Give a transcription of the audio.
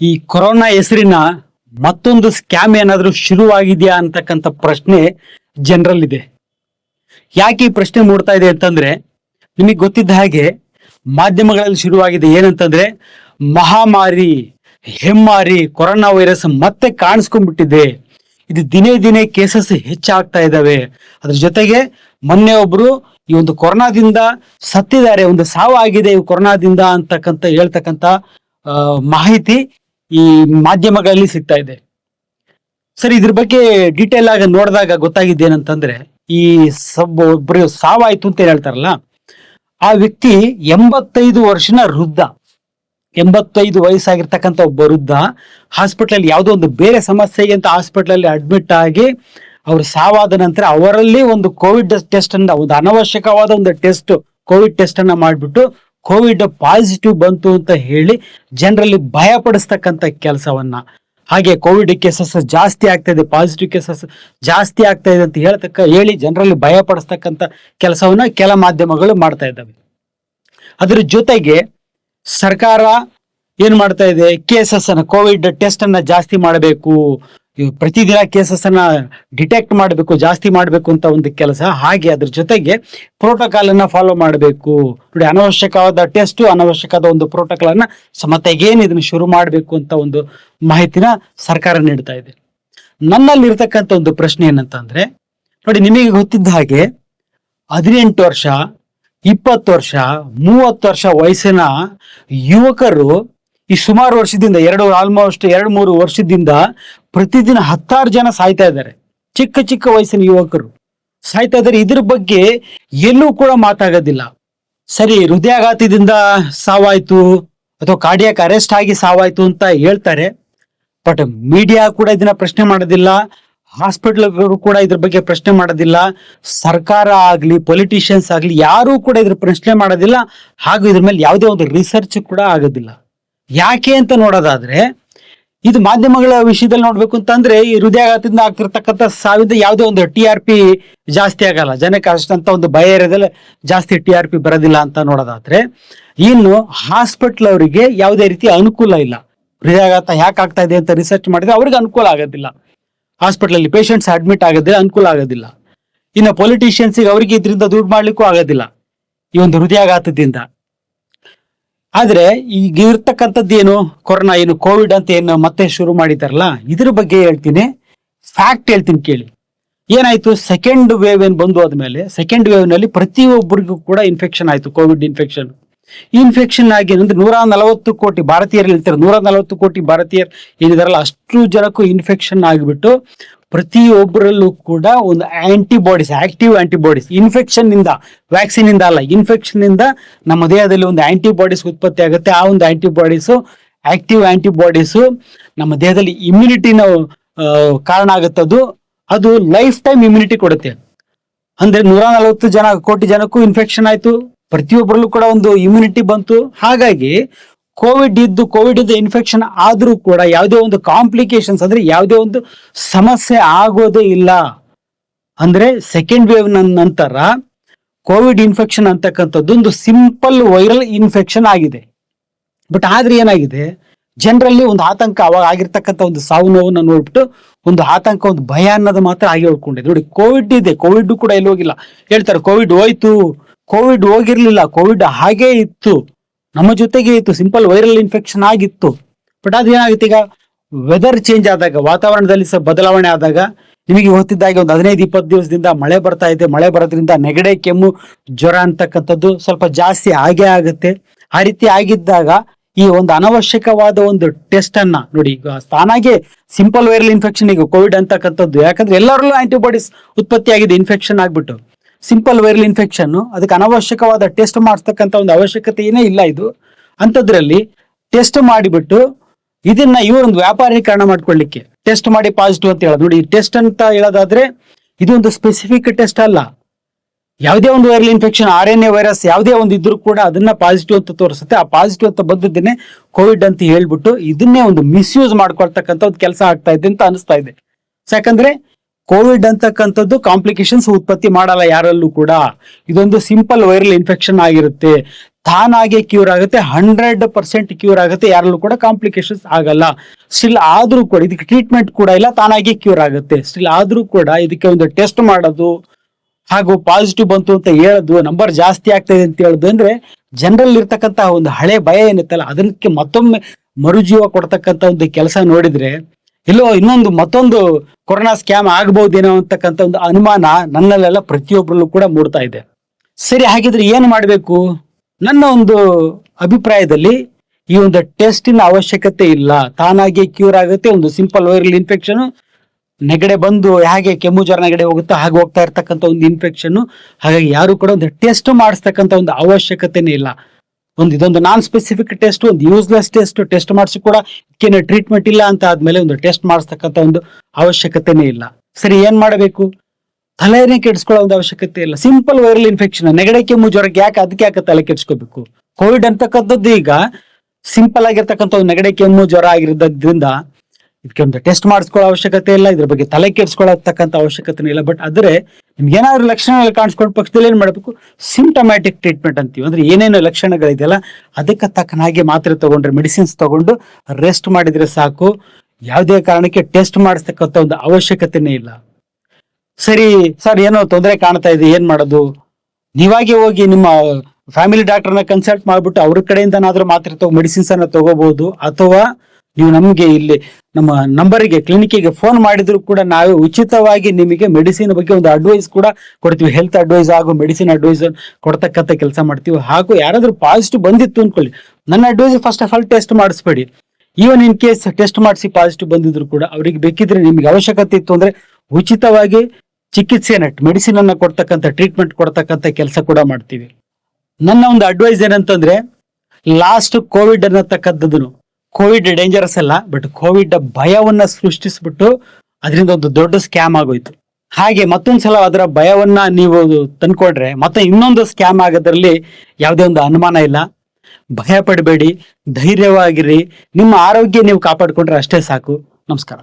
ಈ ಕೊರೋನಾ ಹೆಸರಿನ ಮತ್ತೊಂದು ಸ್ಕ್ಯಾಮ್ ಏನಾದರೂ ಶುರುವಾಗಿದೆಯಾ ಅಂತಕ್ಕಂಥ ಪ್ರಶ್ನೆ ಜನರಲ್ಲಿದೆ. ಯಾಕೆ ಈ ಪ್ರಶ್ನೆ ಮೂಡ್ತಾ ಇದೆ ಅಂತಂದ್ರೆ, ನಿಮಗೆ ಗೊತ್ತಿದ್ದ ಹಾಗೆ ಮಾಧ್ಯಮಗಳಲ್ಲಿ ಶುರುವಾಗಿದೆ ಏನಂತಂದ್ರೆ, ಮಹಾಮಾರಿ, ಹೆಮ್ಮಾರಿ, ಕೊರೋನಾ ವೈರಸ್ ಮತ್ತೆ ಕಾಣಿಸ್ಕೊಂಡ್ಬಿಟ್ಟಿದೆ. ಇದು ದಿನೇ ದಿನೇ ಕೇಸಸ್ ಹೆಚ್ಚಾಗ್ತಾ ಇದ್ದಾವೆ ಅದ್ರ ಜೊತೆಗೆ ಮೊನ್ನೆ ಒಬ್ರು ಈ ಒಂದು ಕೊರೋನಾದಿಂದ ಸತ್ತಿದ್ದಾರೆ, ಒಂದು ಸಾವು ಆಗಿದೆ ಈ ಕೊರೋನಾದಿಂದ ಅಂತಕ್ಕಂಥ ಹೇಳ್ತಕ್ಕಂಥ ಮಾಹಿತಿ ಈ ಮಾಧ್ಯಮಗಳಲ್ಲಿ ಸಿಗ್ತಾ ಇದೆ. ಸರ್, ಇದ್ರ ಬಗ್ಗೆ ಡೀಟೇಲ್ ಆಗಿ ನೋಡಿದಾಗ ಗೊತ್ತಾಗಿದ್ದೇನಂತಂದ್ರೆ, ಈ ಸಬ್ ಒಬ್ರು ಸಾವಾಯ್ತು ಅಂತ ಹೇಳ್ತಾರಲ್ಲ, ಆ ವ್ಯಕ್ತಿ ಎಂಬತ್ತೈದು ವರ್ಷನ ವೃದ್ಧ. ಎಂಬತ್ತೈದು ವಯಸ್ಸಾಗಿರ್ತಕ್ಕಂಥ ಒಬ್ಬ ವೃದ್ಧ ಹಾಸ್ಪಿಟ್ಲಲ್ಲಿ ಯಾವುದೋ ಒಂದು ಬೇರೆ ಸಮಸ್ಯೆಗೆ ಅಂತ ಹಾಸ್ಪಿಟ್ಲಲ್ಲಿ ಅಡ್ಮಿಟ್ ಆಗಿ ಅವರು ಸಾವಾದ ನಂತರ ಅವರಲ್ಲಿ ಒಂದು ಕೋವಿಡ್ ಟೆಸ್ಟ್ ಅನ್ನ, ಒಂದು ಅನವಶ್ಯಕವಾದ ಒಂದು ಟೆಸ್ಟ್ ಕೋವಿಡ್ ಟೆಸ್ಟ್ ಅನ್ನ ಮಾಡಿಬಿಟ್ಟು ಕೋವಿಡ್ ಪಾಸಿಟಿವ್ ಬಂತು ಅಂತ ಹೇಳಿ ಜನರಲ್ಲಿ ಭಯ ಪಡಿಸ್ತಕ್ಕಂಥ ಕೆಲಸವನ್ನ. ಹಾಗೆ ಕೋವಿಡ್ ಕೇಸಸ್ ಜಾಸ್ತಿ ಆಗ್ತಾ ಇದೆ, ಪಾಸಿಟಿವ್ ಕೇಸಸ್ ಜಾಸ್ತಿ ಆಗ್ತಾ ಇದೆ ಅಂತ ಹೇಳ್ತಕ್ಕ ಹೇಳಿ ಜನರಲ್ಲಿ ಭಯ ಪಡಿಸ್ತಕ್ಕಂಥ ಕೆಲಸವನ್ನ ಕೆಲ ಮಾಧ್ಯಮಗಳು ಮಾಡ್ತಾ ಇದ್ದಾವೆ. ಅದ್ರ ಜೊತೆಗೆ ಸರ್ಕಾರ ಏನ್ ಮಾಡ್ತಾ ಇದೆ ಕೇಸಸ್ ಅನ್ನ ಕೋವಿಡ್ ಟೆಸ್ಟ್ ಅನ್ನ ಜಾಸ್ತಿ ಮಾಡಬೇಕು ಪ್ರತಿದಿನ ಕೇಸಸ್ ಅನ್ನ ಡಿಟೆಕ್ಟ್ ಮಾಡಬೇಕು, ಜಾಸ್ತಿ ಮಾಡಬೇಕು ಅಂತ ಒಂದು ಕೆಲಸ. ಹಾಗೆ ಅದ್ರ ಜೊತೆಗೆ ಪ್ರೋಟೋಕಾಲ್ ಅನ್ನ ಫಾಲೋ ಮಾಡಬೇಕು. ನೋಡಿ, ಅನವಶ್ಯಕವಾದ ಟೆಸ್ಟ್, ಅನವಶ್ಯಕವಾದ ಒಂದು ಪ್ರೋಟೋಕಾಲ್ ಅನ್ನ ಸಮತೆಗೇನು ಇದನ್ನ ಶುರು ಮಾಡಬೇಕು ಅಂತ ಒಂದು ಮಾಹಿತಿನ ಸರ್ಕಾರ ನೀಡ್ತಾ ಇದೆ. ನನ್ನಲ್ಲಿ ಇರ್ತಕ್ಕಂಥ ಒಂದು ಪ್ರಶ್ನೆ ಏನಂತಂದ್ರೆ, ನೋಡಿ, ನಿಮಗೆ ಗೊತ್ತಿದ್ದ ಹಾಗೆ ಹದಿನೆಂಟು ವರ್ಷ, ಇಪ್ಪತ್ತು ವರ್ಷ, ಮೂವತ್ತು ವರ್ಷ ವಯಸ್ಸಿನ ಯುವಕರು ಈ ಸುಮಾರು ವರ್ಷದಿಂದ, ಎರಡು ಆಲ್ಮೋಸ್ಟ್ ಎರಡು, ಮೂರು ವರ್ಷದಿಂದ ಪ್ರತಿದಿನ ಹತ್ತಾರು ಜನ ಸಾಯ್ತಾ ಇದ್ದಾರೆ. ಚಿಕ್ಕ ಚಿಕ್ಕ ವಯಸ್ಸಿನ ಯುವಕರು ಸಾಯ್ತಾ ಇದ್ದಾರೆ. ಇದ್ರ ಬಗ್ಗೆ ಎಲ್ಲೂ ಕೂಡ ಮಾತಾಗೋದಿಲ್ಲ. ಸರಿ, ಹೃದಯಾಘಾತದಿಂದ ಸಾವಾಯ್ತು ಅಥವಾ ಕಾರ್ಡಿಯಾಕ್ ಅರೆಸ್ಟ್ ಆಗಿ ಸಾವಾಯ್ತು ಅಂತ ಹೇಳ್ತಾರೆ. ಬಟ್ ಮೀಡಿಯಾ ಕೂಡ ಇದನ್ನ ಪ್ರಶ್ನೆ ಮಾಡೋದಿಲ್ಲ. ಹಾಸ್ಪಿಟಲ್ಗಳು ಕೂಡ ಇದ್ರ ಬಗ್ಗೆ ಪ್ರಶ್ನೆ ಮಾಡೋದಿಲ್ಲ. ಸರ್ಕಾರ ಆಗ್ಲಿ ಪೊಲಿಟಿಷಿಯನ್ಸ್ ಆಗ್ಲಿ, ಯಾರೂ ಕೂಡ ಇದ್ರ ಪ್ರಶ್ನೆ ಮಾಡೋದಿಲ್ಲ. ಹಾಗೂ ಇದ್ರ ಮೇಲೆ ಯಾವುದೇ ಒಂದು ರಿಸರ್ಚ್ ಕೂಡ ಆಗೋದಿಲ್ಲ. ಯಾಕೆ ಅಂತ ನೋಡೋದಾದ್ರೆ, ಇದು ಮಾಧ್ಯಮಗಳ ವಿಷಯದಲ್ಲಿ ನೋಡ್ಬೇಕು ಅಂತಂದ್ರೆ, ಈ ಹೃದಯಾಘಾತದಿಂದ ಆಗ್ತಿರ್ತಕ್ಕಂಥ ಸಾವಿಂದ ಯಾವುದೇ ಒಂದು ಟಿ ಆರ್ ಪಿ ಜಾಸ್ತಿ ಆಗಲ್ಲ. ಜನಕ್ಕೆ ಅಷ್ಟಂತ ಒಂದು ಭಯ ಇರೋದಲ್ಲ ಜಾಸ್ತಿ ಟಿ ಆರ್ ಪಿ ಬರೋದಿಲ್ಲ ಅಂತ ನೋಡೋದಾದ್ರೆ, ಇನ್ನು ಹಾಸ್ಪಿಟ್ಲ್ ಅವರಿಗೆ ಯಾವುದೇ ರೀತಿ ಅನುಕೂಲ ಇಲ್ಲ. ಹೃದಯಾಘಾತ ಯಾಕೆ ಆಗ್ತಾ ಇದೆ ಅಂತ ರಿಸರ್ಚ್ ಮಾಡಿದ್ರೆ ಅವ್ರಿಗೆ ಅನುಕೂಲ ಆಗೋದಿಲ್ಲ. ಹಾಸ್ಪಿಟ್ಲಲ್ಲಿ ಪೇಷಂಟ್ಸ್ ಅಡ್ಮಿಟ್ ಆಗೋದಿಲ್ಲ, ಅನುಕೂಲ ಆಗೋದಿಲ್ಲ. ಇನ್ನು ಪೊಲಿಟಿಷಿಯನ್ಸ್ ಅವರಿಗೆ ಇದರಿಂದ ದುಡ್ಡು ಮಾಡ್ಲಿಕ್ಕೂ ಆಗೋದಿಲ್ಲ. ಈ ಒಂದು ಹೃದಯಾಘಾತದಿಂದ. ಆದ್ರೆ ಈಗ ಇರ್ತಕ್ಕಂಥದ್ದು ಏನು? ಕೊರೋನಾ ಏನು ಕೋವಿಡ್ ಅಂತ ಏನು ಮತ್ತೆ ಶುರು ಮಾಡಿದಾರಲ್ಲ ಇದ್ರ ಬಗ್ಗೆ ಹೇಳ್ತೀನಿ. ಫ್ಯಾಕ್ಟ್ ಹೇಳ್ತೀನಿ ಕೇಳಿ. ಏನಾಯ್ತು? ಸೆಕೆಂಡ್ ವೇವ್ ಏನು ಬಂದು ಆದ್ಮೇಲೆ ಸೆಕೆಂಡ್ ವೇವ್ನಲ್ಲಿ ಪ್ರತಿಯೊಬ್ಬರಿಗೂ ಕೂಡ ಇನ್ಫೆಕ್ಷನ್ ಆಯ್ತು ಕೋವಿಡ್ ಇನ್ಫೆಕ್ಷನ್ ಇನ್ಫೆಕ್ಷನ್ ಆಗಿ ಅಂದ್ರೆ ನೂರ ನಲವತ್ತು ಕೋಟಿ ಭಾರತೀಯರು ಹೇಳ್ತಾರೆ ನೂರ ನಲವತ್ತು ಕೋಟಿ ಭಾರತೀಯರು ಏನಿದಾರಲ್ಲ, ಅಷ್ಟು ಜನಕ್ಕೂ ಇನ್ಫೆಕ್ಷನ್ ಆಗಿಬಿಟ್ಟು ಪ್ರತಿಯೊಬ್ಬರಲ್ಲೂ ಕೂಡ ಒಂದು ಆಂಟಿಬಾಡೀಸ್ ಆಕ್ಟಿವ್ ಆಂಟಿಬಾಡೀಸ್ ಇನ್ಫೆಕ್ಷನ್ ಇಂದ ವ್ಯಾಕ್ಸಿನ್ ಇಂದ ಅಲ್ಲ ಇನ್ಫೆಕ್ಷನ್ ಇಂದ ನಮ್ಮ ದೇಹದಲ್ಲಿ ಒಂದು ಆಂಟಿಬಾಡೀಸ್ ಉತ್ಪತ್ತಿ ಆಗುತ್ತೆ. ಆ ಒಂದು ಆಂಟಿಬಾಡೀಸ್ ಆಕ್ಟಿವ್ ಆಂಟಿಬಾಡೀಸ್ ನಮ್ಮ ದೇಹದಲ್ಲಿ ಇಮ್ಯುನಿಟಿನ ಕಾರಣ ಆಗುತ್ತದು ಅದು. ಲೈಫ್ ಟೈಮ್ ಇಮ್ಯುನಿಟಿ ಕೊಡುತ್ತೆ. ಅಂದ್ರೆ ನೂರ ನಲವತ್ತು ಜನ, ಕೋಟಿ ಜನಕ್ಕೂ ಇನ್ಫೆಕ್ಷನ್ ಆಯ್ತು. ಪ್ರತಿಯೊಬ್ಬರಲ್ಲೂ ಕೂಡ ಒಂದು ಇಮ್ಯುನಿಟಿ ಬಂತು. ಹಾಗಾಗಿ ಕೋವಿಡ್ ಇದ್ದು ಕೋವಿಡ್ ಇದ್ದು ಇನ್ಫೆಕ್ಷನ್ ಆದರೂ ಕೂಡ ಯಾವುದೇ ಒಂದು ಕಾಂಪ್ಲಿಕೇಶನ್ಸ್ ಅಂದ್ರೆ ಯಾವುದೇ ಒಂದು ಸಮಸ್ಯೆ ಆಗೋದೇ ಇಲ್ಲ. ಅಂದ್ರೆ ಸೆಕೆಂಡ್ ವೇವ್ ನಂತರ ಕೋವಿಡ್ ಇನ್ಫೆಕ್ಷನ್ ಅಂತಕ್ಕಂಥದ್ದು ಒಂದು ಸಿಂಪಲ್ ವೈರಲ್ ಇನ್ಫೆಕ್ಷನ್ ಆಗಿದೆ. ಬಟ್ ಆದ್ರೆ ಏನಾಗಿದೆ? ಜನರಲ್ಲಿ ಒಂದು ಆತಂಕ ಅವಾಗ ಆಗಿರ್ತಕ್ಕಂಥ ಒಂದು ಸಾವು ನೋವನ್ನ ನೋಡ್ಬಿಟ್ಟು ಒಂದು ಆತಂಕ, ಒಂದು ಭಯ ಅನ್ನೋದು ಮಾತ್ರ ಆಗಿ ಉಳ್ಕೊಂಡಿದೆ. ನೋಡಿ ಕೋವಿಡ್ ಇದೆ. ಕೋವಿಡ್ ಕೂಡ ಎಲ್ಲಿ ಹೋಗಿಲ್ಲ. ಹೇಳ್ತಾರೆ ಕೋವಿಡ್ ಹೋಯ್ತು. ಕೋವಿಡ್ ಹೋಗಿರ್ಲಿಲ್ಲ. ಕೋವಿಡ್ ಹಾಗೇ ಇತ್ತು. ನಮ್ಮ ಜೊತೆಗೆ ಇತ್ತು ಸಿಂಪಲ್ ವೈರಲ್ ಇನ್ಫೆಕ್ಷನ್ ಆಗಿತ್ತು. ಬಟ್ ಅದೇನಾಗುತ್ತೆ ಈಗ? ವೆದರ್ ಚೇಂಜ್ ಆದಾಗ, ವಾತಾವರಣದಲ್ಲಿ ಸಹ ಬದಲಾವಣೆ ಆದಾಗ, ನಿಮಗೆ ಗೊತ್ತಿದ್ದಾಗೆ ಒಂದು ಹದಿನೈದು, ಇಪ್ಪತ್ತು ದಿವಸದಿಂದ ಮಳೆ ಬರ್ತಾ ಇದೆ. ಮಳೆ ಬರೋದ್ರಿಂದ ನೆಗಡೆ, ಕೆಮ್ಮು, ಜ್ವರ ಅಂತಕ್ಕಂಥದ್ದು ಸ್ವಲ್ಪ ಜಾಸ್ತಿ ಆಗೇ ಆಗುತ್ತೆ. ಆ ರೀತಿ ಆಗಿದ್ದಾಗ ಈ ಒಂದು ಅನವಶ್ಯಕವಾದ ಒಂದು ಟೆಸ್ಟ್ ಅನ್ನ ನೋಡಿ, ಈಗ ತಾನಾಗೆ ಸಿಂಪಲ್ ವೈರಲ್ ಇನ್ಫೆಕ್ಷನ್ ಈಗ ಕೋವಿಡ್ ಅಂತಕ್ಕಂಥದ್ದು. ಯಾಕಂದ್ರೆ ಎಲ್ಲರಲ್ಲೂ ಆಂಟಿಬಾಡೀಸ್ ಉತ್ಪತ್ತಿ ಆಗಿದೆ ಇನ್ಫೆಕ್ಷನ್ ಆಗ್ಬಿಟ್ಟು. ಸಿಂಪಲ್ ವೈರಲ್ ಇನ್ಫೆಕ್ಷನ್ ಅದಕ್ಕೆ ಅನವಶ್ಯಕವಾದ ಟೆಸ್ಟ್ ಮಾಡಿಸ್ತಕ್ಕಂಥ ಒಂದು ಅವಶ್ಯಕತೆ ಏನೇ ಇಲ್ಲ ಇದು. ಅಂಥದ್ರಲ್ಲಿ ಟೆಸ್ಟ್ ಮಾಡಿಬಿಟ್ಟು ಇದನ್ನ ಇವರೊಂದು ವ್ಯಾಪಾರೀಕರಣ ಮಾಡ್ಕೊಳ್ಳಿಕ್ಕೆ. ಟೆಸ್ಟ್ ಮಾಡಿ ಪಾಸಿಟಿವ್ ಅಂತ ಹೇಳೋದು. ನೋಡಿ ಟೆಸ್ಟ್ ಅಂತ ಹೇಳೋದಾದ್ರೆ ಇದೊಂದು ಸ್ಪೆಸಿಫಿಕ್ ಟೆಸ್ಟ್ ಅಲ್ಲ. ಯಾವುದೇ ಒಂದು viral infection R N A virus ಯಾವುದೇ ಒಂದು ಇದ್ರೂ ಕೂಡ ಅದನ್ನ ಪಾಸಿಟಿವ್ ಅಂತ ತೋರಿಸುತ್ತೆ. ಆ ಪಾಸಿಟಿವ್ ಅಂತ ಬಂದದ್ದನ್ನೇ ಕೋವಿಡ್ ಅಂತ ಹೇಳ್ಬಿಟ್ಟು ಇದನ್ನೇ ಒಂದು ಮಿಸ್ಯೂಸ್ ಮಾಡ್ಕೊಳ್ತಕ್ಕಂಥ ಒಂದು ಕೆಲಸ ಆಗ್ತಾ ಇದೆ ಅಂತ ಅನಿಸ್ತಾ ಇದೆ. ಯಾಕಂದ್ರೆ ಕೋವಿಡ್ ಅಂತಕ್ಕಂಥದ್ದು ಕಾಂಪ್ಲಿಕೇಶನ್ಸ್ ಉತ್ಪತ್ತಿ ಮಾಡಲ್ಲ ಯಾರಲ್ಲೂ ಕೂಡ. ಇದೊಂದು ಸಿಂಪಲ್ ವೈರಲ್ ಇನ್ಫೆಕ್ಷನ್ ಆಗಿರುತ್ತೆ. ತಾನಾಗೆ ಕ್ಯೂರ್ ಆಗುತ್ತೆ ಹಂಡ್ರೆಡ್ ಪರ್ಸೆಂಟ್ ಕ್ಯೂರ್ ಆಗುತ್ತೆ, ಯಾರಲ್ಲೂ ಕೂಡ ಕಾಂಪ್ಲಿಕೇಶನ್ಸ್ ಆಗಲ್ಲ. ಸ್ಟಿಲ್ ಆದ್ರೂ ಕೂಡ, ಇದಕ್ಕೆ ಟ್ರೀಟ್ಮೆಂಟ್ ಕೂಡ ಇಲ್ಲ, ತಾನಾಗೆ ಕ್ಯೂರ್ ಆಗುತ್ತೆ. ಸ್ಟಿಲ್ ಆದ್ರೂ ಕೂಡ ಇದಕ್ಕೆ ಒಂದು ಟೆಸ್ಟ್ ಮಾಡೋದು ಹಾಗೂ ಪಾಸಿಟಿವ್ ಬಂತು ಅಂತ ಹೇಳೋದು ನಂಬರ್ ಜಾಸ್ತಿ ಆಗ್ತಾ ಅಂತ ಹೇಳೋದು ಅಂದ್ರೆ ಜನರಲ್ಲಿ ಇರ್ತಕ್ಕಂತಹ ಒಂದು ಹಳೆ ಭಯ ಏನಿತ್ತಲ್ಲ, ಅದಕ್ಕೆ ಮತ್ತೊಮ್ಮೆ ಮರುಜೀವ ಕೊಡ್ತಕ್ಕಂತ ಒಂದು ಕೆಲಸ ನೋಡಿದ್ರೆ ಎಲ್ಲೋ ಇನ್ನೊಂದು ಮತ್ತೊಂದು ಕೊರೋನಾ ಸ್ಕ್ಯಾಮ್ ಆಗ್ಬಹುದೇನೋ ಅಂತಕ್ಕಂಥ ಒಂದು ಅನುಮಾನ ನನ್ನಲ್ಲೆಲ್ಲ ಪ್ರತಿಯೊಬ್ಬರಲ್ಲೂ ಕೂಡ ಮೂಡ್ತಾ ಇದೆ. ಸರಿ, ಹಾಗಿದ್ರೆ ಏನು ಮಾಡಬೇಕು? ನನ್ನ ಒಂದು ಅಭಿಪ್ರಾಯದಲ್ಲಿ ಈ ಒಂದು ಟೆಸ್ಟಿನ ಅವಶ್ಯಕತೆ ಇಲ್ಲ. ತಾನಾಗಿ ಕ್ಯೂರ್ ಆಗುತ್ತೆ, ಒಂದು ಸಿಂಪಲ್ ವೈರಲ್ ಇನ್ಫೆಕ್ಷನ್ ನೆಗಡೆ ಬಂದು ಹೇಗೆ ಕೆಮ್ಮು ಜ್ವರ ನೆಗಡೆ ಹೋಗುತ್ತೋ ಹಾಗೆ ಹೋಗ್ತಾ ಇರ್ತಕ್ಕಂಥ ಒಂದು ಇನ್ಫೆಕ್ಷನ್ ಹಾಗಾಗಿ ಯಾರು ಕೂಡ ಒಂದು ಟೆಸ್ಟ್ ಮಾಡಿಸ್ತಕ್ಕಂಥ ಒಂದು ಅವಶ್ಯಕತೆನೇ ಇಲ್ಲ. ಒಂದು ಇದೊಂದು ನಾನ್ ಸ್ಪೆಸಿಫಿಕ್ ಟೆಸ್ಟ್ ಒಂದು ಯೂಸ್ಲೆಸ್ ಟೆಸ್ಟ್ ಟೆಸ್ಟ್ ಮಾಡಿಸಿ ಕೂಡ ಇದಕ್ಕೇನು ಟ್ರೀಟ್ಮೆಂಟ್ ಇಲ್ಲ ಅಂತ ಆದ್ಮೇಲೆ ಒಂದು ಟೆಸ್ಟ್ ಮಾಡಿಸ್ತಕ್ಕಂಥ ಒಂದು ಅವಶ್ಯಕತೆನೇ ಇಲ್ಲ. ಸರಿ, ಏನ್ ಮಾಡಬೇಕು? ತಲೆನೇ ಕೆಡಿಸ್ಕೊಳ್ಳೋ ಒಂದು ಅವಶ್ಯಕತೆ ಇಲ್ಲ. ಸಿಂಪಲ್ ವೈರಲ್ ಇನ್ಫೆಕ್ಷನ್ ನೆಗಡೆ, ಕೆಮ್ಮು ಜ್ವರಕ್ಕೆ ಯಾಕೆ ಅದಕ್ಕೆ ಯಾಕೆ ತಲೆ ಕೆಡಿಸ್ಕೋಬೇಕು? ಕೋವಿಡ್ ಅಂತಕ್ಕಂಥದ್ದು ಈಗ ಸಿಂಪಲ್ ಆಗಿರ್ತಕ್ಕಂಥ ಒಂದು ನೆಗಡೆ, ಕೆಮ್ಮು, ಜ್ವರ ಆಗಿರೋದ್ರಿಂದ ಇದಕ್ಕೆ ಒಂದು ಟೆಸ್ಟ್ ಮಾಡಿಸ್ಕೊಳ್ಳೋ ಅವಶ್ಯಕತೆ ಇಲ್ಲ. ಇದ್ರ ಬಗ್ಗೆ ತಲೆ ಕೆಡಿಸ್ಕೊಳ್ಳತಕ್ಕಂಥ ಅವಶ್ಯಕತೆ ಇಲ್ಲ. ಬಟ್ ಆದ್ರೆ ನಿಮ್ಗೆ ಏನಾದ್ರು ಲಕ್ಷಣಗಳು ಕಾಣಿಸ್ಕೊಂಡ ಪಕ್ಷದಲ್ಲಿ ಏನು ಮಾಡಬೇಕು? ಸಿಂಟಮ್ಯಾಟಿಕ್ ಟ್ರೀಟ್ಮೆಂಟ್ ಅಂತೀವಿ. ಅಂದ್ರೆ ಏನೇನು ಲಕ್ಷಣಗಳಿದೆಯಲ್ಲ, ಅದಕ್ಕೆ ತಕ್ಕನಾಗಿ ಮಾತ್ರೆ ತಗೊಂಡ್ರೆ ಮೆಡಿಸಿನ್ಸ್ ತಗೊಂಡು ರೆಸ್ಟ್ ಮಾಡಿದ್ರೆ ಸಾಕು. ಯಾವುದೇ ಕಾರಣಕ್ಕೆ ಟೆಸ್ಟ್ ಮಾಡಿಸ್ತಕ್ಕಂಥ ಒಂದು ಅವಶ್ಯಕತೆನೇ ಇಲ್ಲ. ಸರಿ, ಸರ್, ಏನೋ ತೊಂದರೆ ಕಾಣ್ತಾ ಇದೆ, ಏನ್ ಮಾಡೋದು? ನೀವಾಗೆ ಹೋಗಿ ನಿಮ್ಮ ಫ್ಯಾಮಿಲಿ ಡಾಕ್ಟರ್ನ ಕನ್ಸಲ್ಟ್ ಮಾಡಿಬಿಟ್ಟು ಅವ್ರ ಕಡೆಯಿಂದನಾದ್ರೂ ಮಾತ್ರೆ ತಗೋ ಮೆಡಿಸಿನ್ಸ್ ಅನ್ನ ತಗೋಬಹುದು ಅಥವಾ ನೀವು ನಮಗೆ ಇಲ್ಲಿ ನಮ್ಮ ನಂಬರಿಗೆ ಕ್ಲಿನಿಕ್ಗೆ ಫೋನ್ ಮಾಡಿದ್ರು ಕೂಡ ನಾವೇ ಉಚಿತವಾಗಿ ನಿಮಗೆ ಮೆಡಿಸಿನ್ ಬಗ್ಗೆ ಒಂದು ಅಡ್ವೈಸ್ ಕೂಡ ಕೊಡ್ತೀವಿ. ಹೆಲ್ತ್ ಅಡ್ವೈಸ್ ಹಾಗೂ ಮೆಡಿಸಿನ್ ಅಡ್ವೈಸ್ ಕೊಡ್ತಕ್ಕಂಥ ಕೆಲಸ ಮಾಡ್ತೀವಿ. ಹಾಗೂ ಯಾರಾದ್ರೂ ಪಾಸಿಟಿವ್ ಬಂದಿತ್ತು ಅನ್ಕೊಳ್ಳಿ. ನನ್ನ advice first of all test ಮಾಡಿಸ್ಬೇಡಿ. Even in case test ಮಾಡಿಸಿ ಪಾಸಿಟಿವ್ ಬಂದಿದ್ರು ಕೂಡ ಅವರಿಗೆ ಬೇಕಿದ್ರೆ ನಿಮಗೆ ಅವಶ್ಯಕತೆ ಇತ್ತು ಅಂದ್ರೆ ಉಚಿತವಾಗಿ ಚಿಕಿತ್ಸೆನ ಮೆಡಿಸಿನ್ ಅನ್ನ ಕೊಡ್ತಕ್ಕಂಥ ಟ್ರೀಟ್ಮೆಂಟ್ ಕೊಡ್ತಕ್ಕಂಥ ಕೆಲಸ ಕೂಡ ಮಾಡ್ತೀವಿ. ನನ್ನ ಒಂದು ಅಡ್ವೈಸ್ ಏನಂತಂದ್ರೆ ಲಾಸ್ಟ್ ಕೋವಿಡ್ ಅನ್ನತಕ್ಕಂಥದ್ದು ಕೋವಿಡ್ ಡೇಂಜರಸ್ ಅಲ್ಲ ಬಟ್ ಕೋವಿಡ್ ಭಯವನ್ನ ಸೃಷ್ಟಿಸ್ಬಿಟ್ಟು ಅದರಿಂದ ಒಂದು ದೊಡ್ಡ ಸ್ಕ್ಯಾಮ್ ಆಗೋಯ್ತು. ಹಾಗೆ ಮತ್ತೊಂದ್ಸಲ ಅದರ ಭಯವನ್ನ ನೀವು ತಂದ್ಕೊಡ್ರೆ ಮತ್ತೆ ಇನ್ನೊಂದು ಸ್ಕ್ಯಾಮ್ ಆಗೋದ್ರಲ್ಲಿ ಯಾವುದೇ ಒಂದು ಅನುಮಾನ ಇಲ್ಲ. ಭಯ ಪಡಬೇಡಿ, ಧೈರ್ಯವಾಗಿರಿ, ನಿಮ್ಮ ಆರೋಗ್ಯ ನೀವು ಕಾಪಾಡ್ಕೊಂಡ್ರೆ ಅಷ್ಟೇ ಸಾಕು. ನಮಸ್ಕಾರ.